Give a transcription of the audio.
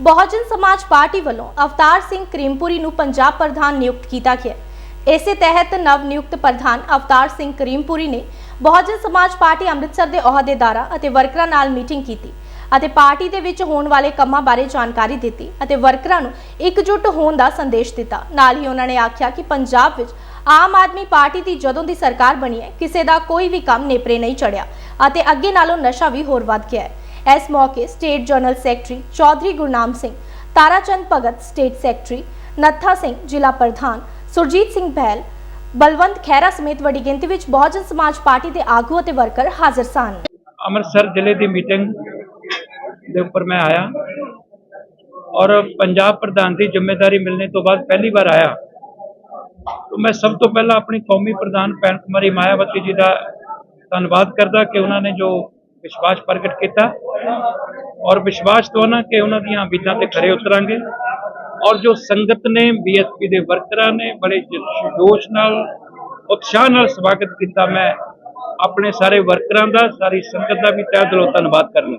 ਬਹੁਜਨ ਸਮਾਜ ਪਾਰਟੀ ਵੱਲੋਂ ਅਵਤਾਰ ਸਿੰਘ ਕਰੀਮਪੁਰੀ ਨੂੰ ਪੰਜਾਬ ਪ੍ਰਧਾਨ ਨਿਯੁਕਤ ਕੀਤਾ ਗਿਆ। ਇਸੇ ਤਹਿਤ ਨਵ ਨਿਯੁਕਤ ਪ੍ਰਧਾਨ ਅਵਤਾਰ ਸਿੰਘ ਕਰੀਮਪੁਰੀ ਨੇ ਬਹੁਜਨ ਸਮਾਜ ਪਾਰਟੀ ਅੰਮ੍ਰਿਤਸਰ ਦੇ ਅਹੁਦੇਦਾਰਾਂ ਅਤੇ ਵਰਕਰਾਂ ਨਾਲ ਮੀਟਿੰਗ ਕੀਤੀ ਅਤੇ ਪਾਰਟੀ ਦੇ ਵਿੱਚ ਹੋਣ ਵਾਲੇ ਕੰਮਾਂ ਬਾਰੇ ਜਾਣਕਾਰੀ ਦਿੱਤੀ ਅਤੇ ਵਰਕਰਾਂ ਨੂੰ ਇਕਜੁੱਟ ਹੋਣ ਦਾ ਸੰਦੇਸ਼ ਦਿੱਤਾ। ਨਾਲ ਹੀ ਉਹਨਾਂ ਨੇ ਆਖਿਆ ਕਿ ਪੰਜਾਬ ਵਿੱਚ ਆਮ ਆਦਮੀ ਪਾਰਟੀ ਦੀ ਜਦੋਂ ਦੀ ਸਰਕਾਰ ਬਣੀ ਹੈ, ਕਿਸੇ ਦਾ ਕੋਈ ਵੀ ਕੰਮ ਨੇਪਰੇ ਨਹੀਂ ਚੜਿਆ ਅਤੇ ਅੱਗੇ ਨਾਲੋਂ ਨਸ਼ਾ ਵੀ ਹੋਰ ਵੱਧ ਗਿਆ ਹੈ। ਇਸ ਮੌਕੇ state general secretary Chaudhary Gurnam Singh, Tarachand Bhagat state secretary Nathha Singh, ਜ਼ਿਲ੍ਹਾ ਪ੍ਰਧਾਨ ਸੁਰਜੀਤ ਸਿੰਘ ਬਹਿਲ ਬਲਵੰਤ ਖਹਿਰਾ ਸਮੇਤ ਵੱਡੀ ਗਿਣਤੀ ਵਿੱਚ ਬਹੁਜਨ ਸਮਾਜ ਪਾਰਟੀ ਦੇ ਆਗੂ ਅਤੇ ਵਰਕਰ ਹਾਜ਼ਰ ਸਨ। ਅੰਮ੍ਰਿਤਸਰ ਜ਼ਿਲ੍ਹੇ ਦੀ ਮੀਟਿੰਗ ਦੇ ਉੱਪਰ ਮੈਂ ਆਇਆ ਔਰ ਪੰਜਾਬ ਪ੍ਰਧਾਨ ਦੀ ਜ਼ਿੰਮੇਵਾਰੀ ਮਿਲਣੇ ਤੋਂ ਬਾਅਦ ਪਹਿਲੀ ਵਾਰ ਆਇਆ। ਤਾਂ ਮੈਂ ਸਭ ਤੋਂ ਪਹਿਲਾਂ ਆਪਣੀ ਕੌਮੀ ਪ੍ਰਧਾਨ ਭੈਣ ਕੁਮਾਰੀ ਮਾਇਆਵਤੀ ਜੀ ਦਾ ਧੰਨਵਾਦ ਕਰਦਾ ਕਿ ਉਹਨਾਂ ਨੇ ਜੋ ਵਿਸ਼ਵਾਸ ਪ੍ਰਗਟ ਕੀਤਾ ਔਰ ਵਿਸ਼ਵਾਸ ਦਵਾਨਾ ਕਿ ਉਹਨਾਂ ਦੀਆਂ ਉਮੀਦਾਂ ਤੇ ਖਰੇ ਉਤਰਾਂਗੇ ਔਰ ਜੋ ਸੰਗਤ ਨੇ ਬੀਐਸਪੀ ਦੇ ਵਰਕਰਾਂ ਨੇ ਬੜੇ ਜੋਸ਼ ਨਾਲ, ਉਤਸ਼ਾਹ ਨਾਲ ਸਵਾਗਤ ਕੀਤਾ, ਮੈਂ ਆਪਣੇ ਸਾਰੇ ਵਰਕਰਾਂ ਦਾ, ਸਾਰੀ ਸੰਗਤ ਦਾ ਵੀ ਤਹਿ ਦਿਲੋਂ ਧੰਨਵਾਦ ਕਰਨਾ।